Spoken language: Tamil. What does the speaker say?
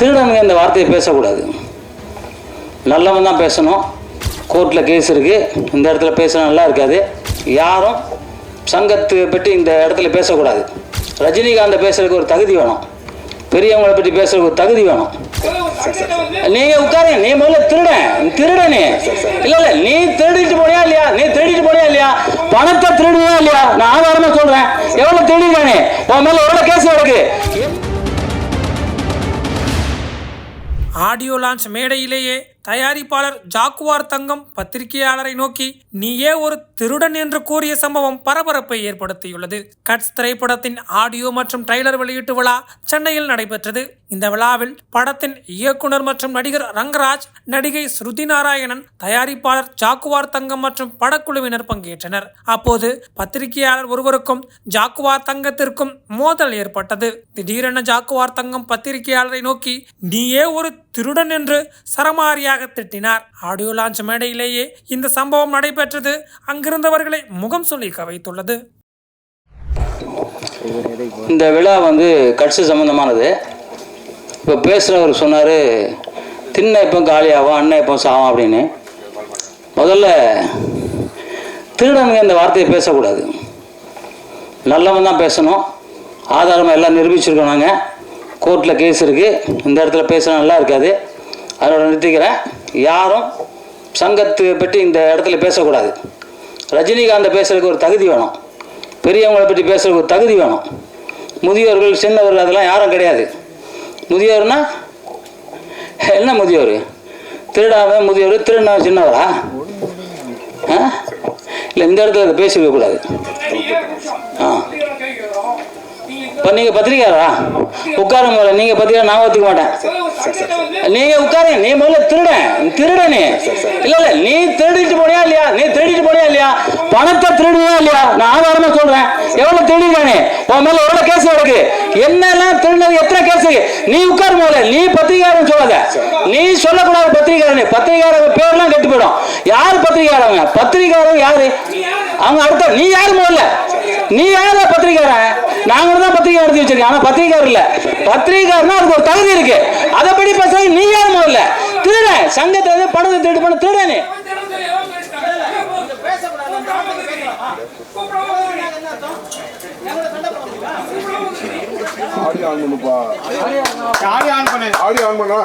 திருடனுங்க இந்த வார்த்தையை பேசக்கூடாது. நல்லவன் தான் பேசணும். கோர்ட்டில் கேஸ் இருக்குது இந்த இடத்துல பேச நல்லா இருக்காது. யாரும் சங்கத்தை பற்றி இந்த இடத்துல பேசக்கூடாது. ரஜினிகாந்தை பேசுறதுக்கு ஒரு தகுதி வேணும். பெரியவங்களை பற்றி பேசுறதுக்கு ஒரு தகுதி வேணும். நீங்க உட்காரு நீ முதல்ல திருடன். திருடனே. இல்ல இல்ல நீ திருடிட்டு போனியா இல்லையா? நீ திருடிட்டு போனியா இல்லையா? பணத்தை திருடுனியா இல்லையா? நான் ஆதாரமா சொல்றேன். எவ்வளவு திருடினானே உன் மேல எவ்வளவு கேஸ் இருக்கு ஆடியோ லான்ச் மேடையிலேயே தயாரிப்பாளர் ஜாக்குவார் தங்கம் பத்திரிகையாளரை நோக்கி நீயே ஒரு திருடன் என்று கூறிய சம்பவம் பரபரப்பை ஏற்படுத்தியுள்ளது. கட்ஸ் திரைப்படத்தின் ஆடியோ மற்றும் ட்ரைலர் வெளியீட்டு விழா சென்னையில் நடைபெற்றது. இந்த விழாவில் படத்தின் இயக்குனர் மற்றும் நடிகர் ரங்கராஜ் நடிகை ஸ்ருதி நாராயணன் தயாரிப்பாளர் ஜாக்குவார் தங்கம் மற்றும் படக்குழுவினர் பங்கேற்றனர். அப்போது பத்திரிகையாளர் ஒருவருக்கும் ஜாக்குவார் தங்கத்திற்கும் மோதல் ஏற்பட்டது. திடீரென ஜாக்குவார் தங்கம் பத்திரிகையாளரை நோக்கி நீயே ஒரு திருடன் என்று சரமாரியாக திட்டினார். ஆடியோ லான்ச் மேடையிலேயே இந்த சம்பவம் நடைபெற்றது. அங்கிருந்தவர்களை முகம் சொல்லி வைத்துள்ளது இந்த விழா வந்து கட்சி சம்பந்தமானது. இப்போ பேசுகிறவர் சொன்னார் தின்ன இப்போ காலியாகும் அண்ணன் இப்போ சாவும் அப்படின்னு. முதல்ல திருடனுங்க இந்த வார்த்தையை பேசக்கூடாது. நல்லவன் தான் பேசணும். ஆதாரமாக எல்லாம் நிரூபிச்சிருக்கோம் நாங்கள் கோர்ட்டில் கேஸ் இருக்குது இந்த இடத்துல பேசுனா நல்லா இருக்காது. அதோட நிறுத்திக்கிறேன் யாரும் சங்கத்தை பற்றி இந்த இடத்துல பேசக்கூடாது. ரஜினிகாந்தை பேசுறதுக்கு ஒரு தகுதி வேணும். பெரியவங்களை பற்றி பேசுறதுக்கு ஒரு தகுதி வேணும். முதியோர்கள் சின்னவர்கள் அதெல்லாம் யாரும் கிடையாது. முதியோர்னா என்ன முதியோர்? திருடாம முதியோர் திருடாம சின்னவரா? ஆ? இல்லை இந்த இடத்துல அதை பேசிக்க கூடாது. ஆ. இப்போ நீங்கள் பத்திரிக்கையாரா உட்காருங்க போல நீங்கள் பத்திரிக்கை நான் ஒத்துக்க மாட்டேன். நீங்க உட்காருங்க. நீ முதல்ல திருடன் திருடனே இல்ல இல்ல நீ திருடிட்டு போனியா இல்லையா? நீ திருடிட்டு போனியா இல்லையா? பணத்தை திருடுனியா இல்லையா? நான் ஆதாரமா சொல்றேன். எவ்வளவு திருடினானே உன் மேல எவ்வளவு கேஸ் இருக்கு என்னெல்லாம் திருடினது? எத்தனை கேஸ் நீ உட்காரு முதல்ல. நீ பத்திரிகையாளன் சொல்லாத. நீ சொல்லக்கூடாது பத்திரிகையாளனே பத்திரிகையாளர் பேர்லாம் கெட்டு போயிடும். யார் பத்திரிகையாளங்க பத்திரிகையாளர் யாரு? அவங்க அடுத்த நீ யாரு முதல்ல? நீ யாரா பத்திரிகையாளன் நாங்க தான் நடத்தி வச்சிருக்கோம் ஆனா பத்திரிகையாளர் இல்ல. பத்திரிகையாளர்னா அதுக்கு ஒரு தகுதி இருக்கு. அதை படி பேசுறது நீ யார் முதல்ல? திருடன் சங்கத்தை வந்து பணத்தை திருடு பண்ண திருடனே. ஆடியோ ஆன் பண்ணுப்பா. ஆடியோ ஆன் பண்ணு. ஆடியோ ஆன் பண்ணா?